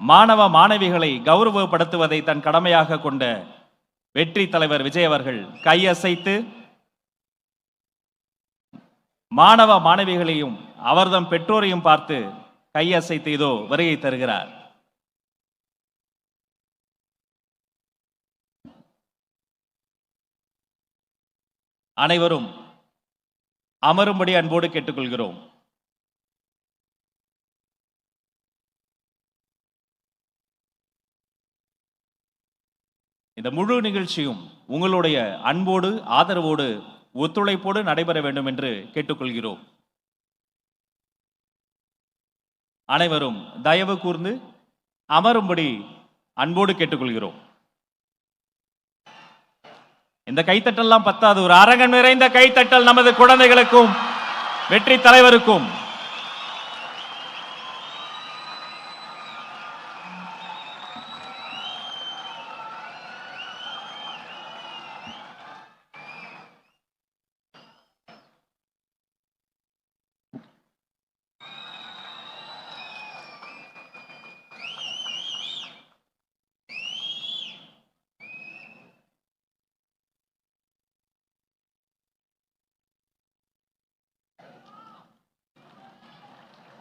மாணவ மாணவிகளை கௌரவப்படுத்துவதை தன் கடமையாக கொண்ட வெற்றி தலைவர் விஜய் அவர்கள் கையசைத்து மாணவ மாணவிகளையும் அவர்தம் பெற்றோரையும் பார்த்து கையசைத்து இதோ வருகை தருகிறார். அனைவரும் அமரும்படி அன்போடு கேட்டுக்கொள்கிறோம். இந்த முழு நிகழ்ச்சியும் உங்களுடைய அன்போடு ஆதரவோடு ஒத்துழைப்போடு நடைபெற வேண்டும் என்று கேட்டுக்கொள்கிறோம். அனைவரும் தயவு கூர்ந்து அமரும்படி அன்போடு கேட்டுக்கொள்கிறோம். இந்த கைத்தட்டல்லாம் பத்தாது. ஒரு அரங்கம் நிறைந்த கைத்தட்டல் நமது குழந்தைகளுக்கும் வெற்றி தலைவருக்கும்.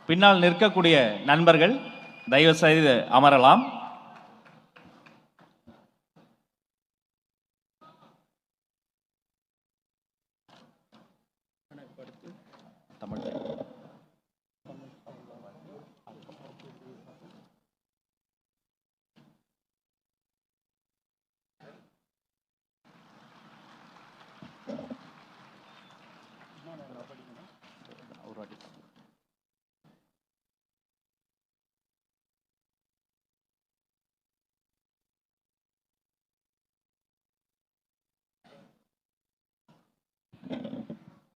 பின்னால் நிற்கக்கூடிய நண்பர்கள் தயவு செய்து அமரலாம்.